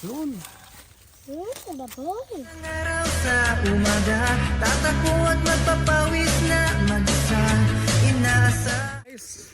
Yun. Sa baboy. Araw sa umaga Tatakbo at magpapawis na mag-isa Inaasa Guys,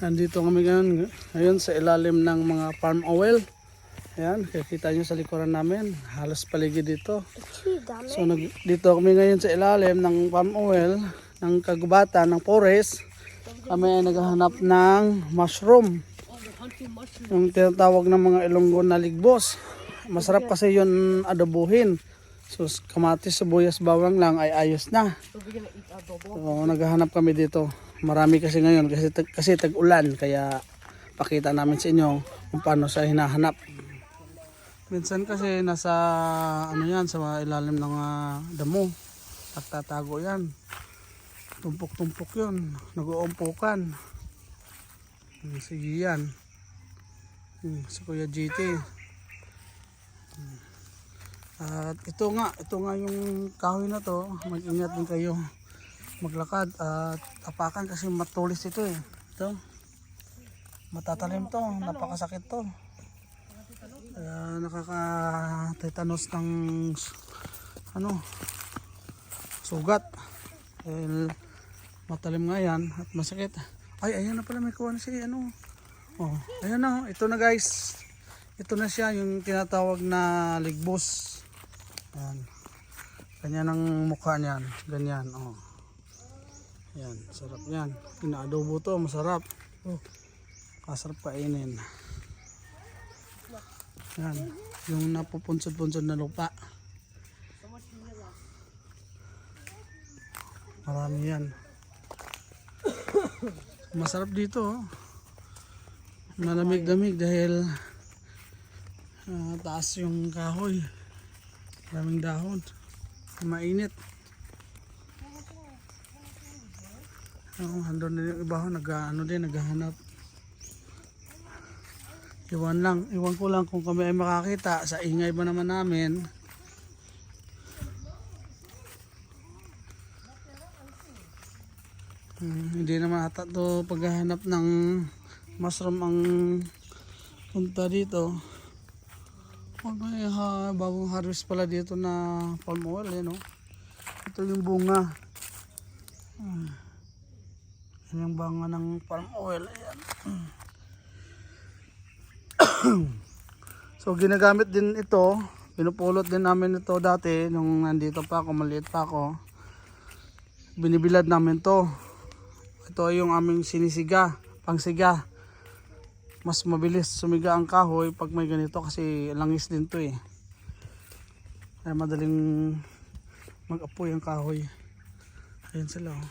nandito kami ngayon, ngayon sa ilalim ng mga farm oil. Ayan, kikita nyo sa likuran namin. Halos paligid dito. So nag, dito kami ngayon sa ilalim ng palm oil ng kagubatan ng forest. Kami ay naghahanap ng mushroom. Yung tinatawag ng mga ilonggo na ligbos. Masarap kasi yun adobuhin. So kamatis, sibuyas, bawang lang ay ayos na. So naghahanap kami dito. Marami kasi ngayon kasi tag, kasi tag-ulan kaya pakita namin sa inyo kung paano sa hinahanap. Minsan kasi nasa ano yan sa ilalim ng ah, damo. Nagtatago yan. Tumpok-tumpok yun. Nag-uumpukan. Sige yan. Hmm, Si Kuya GT. Hmm. At ito nga, ito nga yung kahoy na to. Mag-ingat din kayo maglakad at apakan kasi matulis ito eh. Ito. Matatalim to. Napakasakit to. Kaya nakaka-tetanus ng ano sugat. Dahil matalim nga yan at masakit. Ay, ayan na pala may kuha na si ano. Oh, ayan na. Ito na guys. Ito na siya yung tinatawag na ligbos. Ayan. Ganyan ang mukha niyan. Ganyan. Oh. Yan. Sarap yan. Inaadobo to. Masarap. Oh. Kasarap kainin. Yan. Yung napupunsod-punsod na lupa. Marami yan. Masarap dito. Oh. Malamig-lamig dahil ah, taas yung kahoy. Maraming dahon. Mainit. Oh, andun din yung iba ho, nag, ano din, naghahanap. Iwan lang, iwan ko lang kung kami ay makakita. Sa ingay ba naman namin. Hmm, hindi naman ata to paghahanap ng mushroom ang punta dito. Oh, may ha, bagong harvest pala dito na palm oil, eh, no? Ito yung bunga. Hmm. Yan yung banga ng palm oil. Ayan. so ginagamit din ito. Pinupulot din namin ito dati nung nandito pa ako, maliit pa ako. Binibilad namin to. Ito ay yung aming sinisiga, pangsiga. Mas mabilis sumiga ang kahoy pag may ganito kasi langis din to eh. Kaya madaling mag-apoy ang kahoy. Ayan sila oh.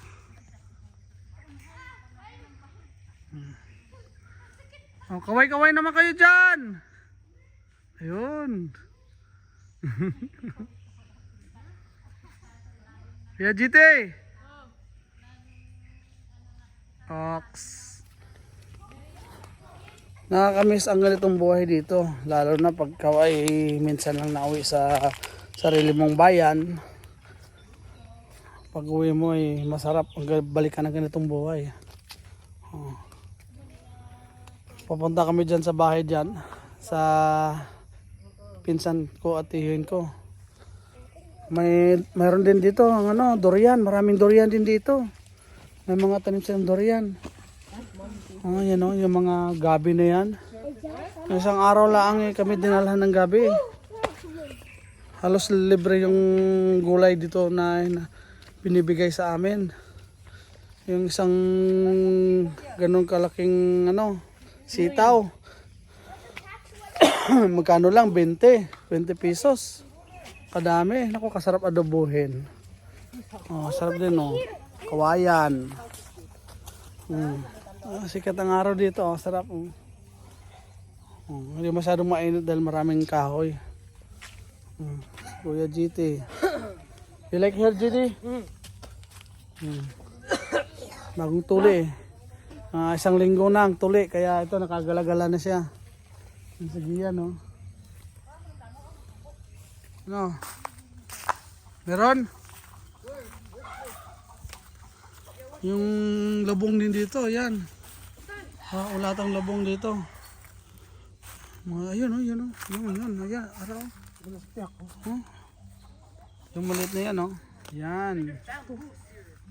Oh, kaway-kaway naman kayo dyan. Ayun. Kuya GT. Ox. Nakakamiss ang ganitong buhay dito. Lalo na pag kaway minsan lang nauwi sa sarili mong bayan. Pag uwi mo ay masarap ang balikan ng ganitong buhay. Oh. Papunta kami dyan sa bahay dyan. Sa pinsan ko at tihin ko. May mayroon din dito ang ano, durian, maraming durian din dito. May mga tanim silang durian. Oh, yan oh, yung mga gabi na yan. Isang araw lang eh, kami dinalhan ng gabi. Halos libre yung gulay dito na, na binibigay sa amin. Yung isang ganun kalaking ano, sitaw. Magkano lang? 20. 20 pesos. Kadami. Naku, kasarap adobohin. Oh, sarap din oh. Kawayan. Mm. Ah, sikat ang araw dito. Oh, sarap. Oh. Oh, hindi masyadong mainit dahil maraming kahoy. Mm. Kuya GT. You like hair GT? Mm. Bagong tuli. Ah, isang linggo na ang tuli. Kaya ito nakagalagala na siya. Sige yan, no? Ano? Meron? Yung labong din dito, yan. Ah, ulatang labong dito. Mga, ayun oh, yun oh. Yun, yun, ayan, araw. Oh. Yung maliit na yan oh. Yan.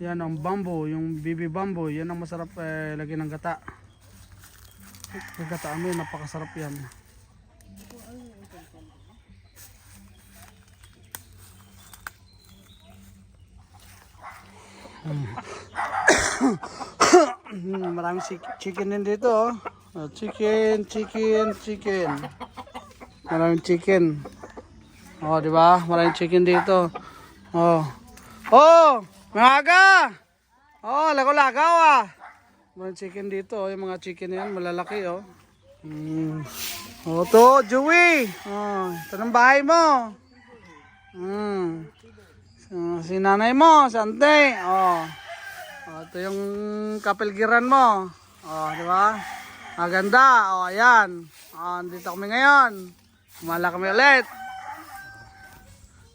Yan ang bamboo, yung baby bamboo. Yan ang masarap eh, lagyan ng gata. Yung gata ano, napakasarap yan. Hmm, maraming chi- chicken din dito oh. Oh, chicken, chicken, chicken. Maraming chicken. Oh, di ba? Maraming chicken dito. Oh. Oh, mga Oh, lagaw-lagaw ah. Maraming chicken dito, oh. yung mga chicken yan, malalaki oh. Hmm. Oh, to, Joey. Oh, ito ng bahay mo. Hmm. So, si nanay mo, si. Oh. Oh, ito yung kapilgiran mo. Oh, di ba? Maganda. Oh, ayan. Oh, dito kami ngayon. Kumala kami ulit.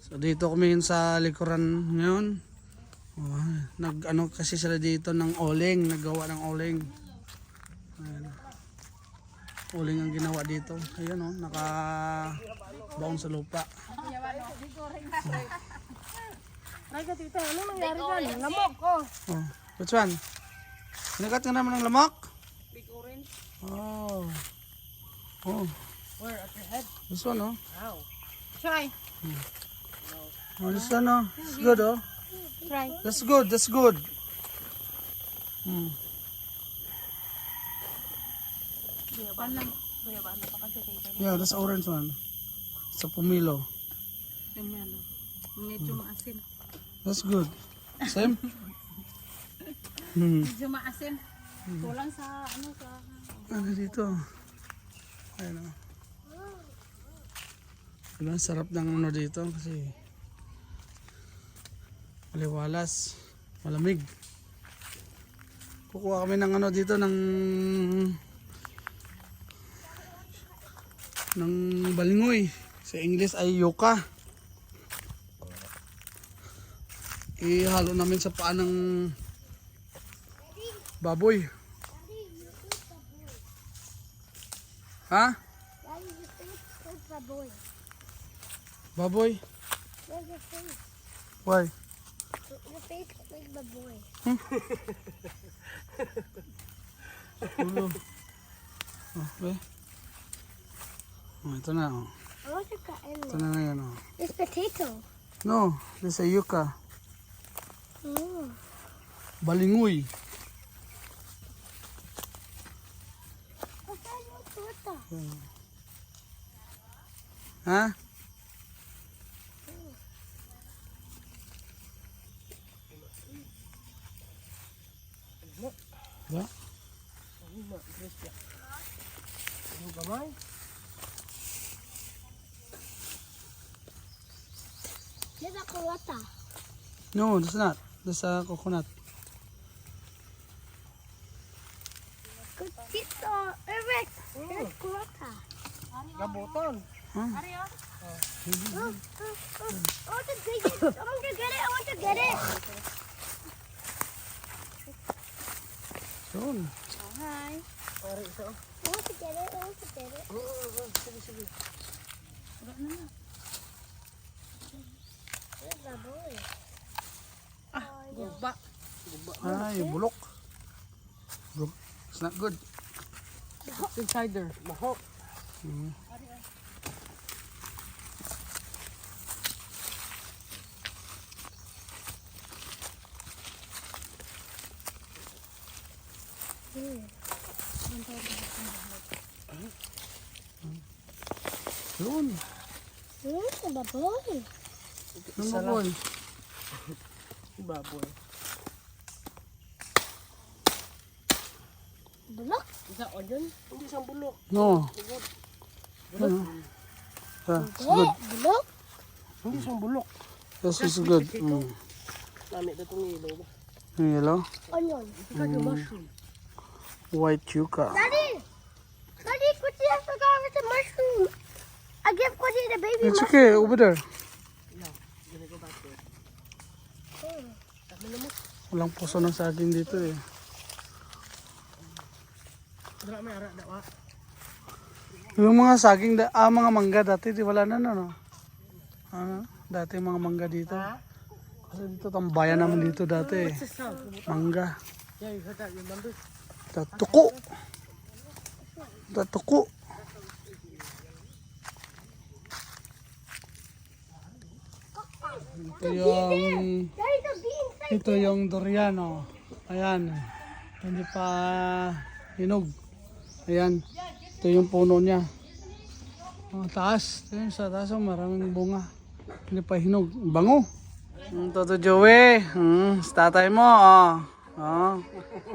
So, dito kami sa likuran ngayon. Oh, nag ano kasi sila dito ng oling, naggawa ng oling. Ayan. Oling ang ginawa dito. Ayun oh, naka baon sa lupa. Raga tita, ano nangyari dyan? Lamok ko. Oh, which one? Sinagat ka naman ng lamok? Big orange. Oh. Oh. Where? At your head? This one, oh. Ow. Try. Oh, this one, oh. It's good, oh. Try. That's good, that's good. Hmm. Yeah, that's orange one. Sa pumilo. Medyo maasim. That's good. Same? hmm. Medyo maasim. Kulang sa ano sa Ano dito? Ayun, oh. Diba, sarap ng ano dito kasi maliwalas, malamig. Kukuha kami ng ano dito ng ng balingoy. Sa English ay yuka. Ihalo namin sa paa ng baboy. Ha? Baboy? Face? Why? Your face is like the boy. Ulo. Oh, be. Oh, ito na. Oh. In Ito there. na ngayon. Oh. It's potato. No, this is yuca. Mm. Balingoy. What's that your torta? Ha? Ba? There's a carrota. No, that's not. That's a coconut. Good tito. Eric. There's carrota. Gabuton. Oh, oh, oh. I want to take it. I want to get it. I want to get it. Yun. Hi. I want to get it. I want to get it. Where's Ay, bulok. Bulok. It's not good. It's inside there. Mahok. Yun. Where's the boy? Yun mo boy. Baboy. Bulok? Isa o dyan? Hindi isang bulok. No. Yeah, it's good. Eh, bulok? Hindi isang bulok. This is good. Mm. Nami na itong ilaw ba? Yung yellow. Onion. Ika yung mushroom. White yuca. Daddy! Daddy, Quincy, I forgot with the mushroom. I give Quincy the baby It's mushroom. okay, over there. Gonna go back there. Walang puso ng saging dito eh. Dala may ara dawa. Yung mga saging, da- ah, mga mangga dati, di wala na, no? no? Ano? Dati mga mangga dito. Kasi dito, tambayan naman dito dati. eh. Mangga. Tatuko. Tatuko. Ito yung ito yung durian oh. Ayan. Hindi pa hinog. Ayan. Ito yung puno niya. Oh, taas. Yung sa taas oh, maraming bunga. Hindi pa hinog. Bango. Mm, Toto Joey. Mm, tatay mo oh. Oh.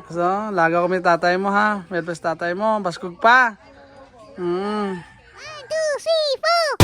So, laga ko tatay mo ha. May tatay mo. Baskog pa. Mm. One, two, three, four.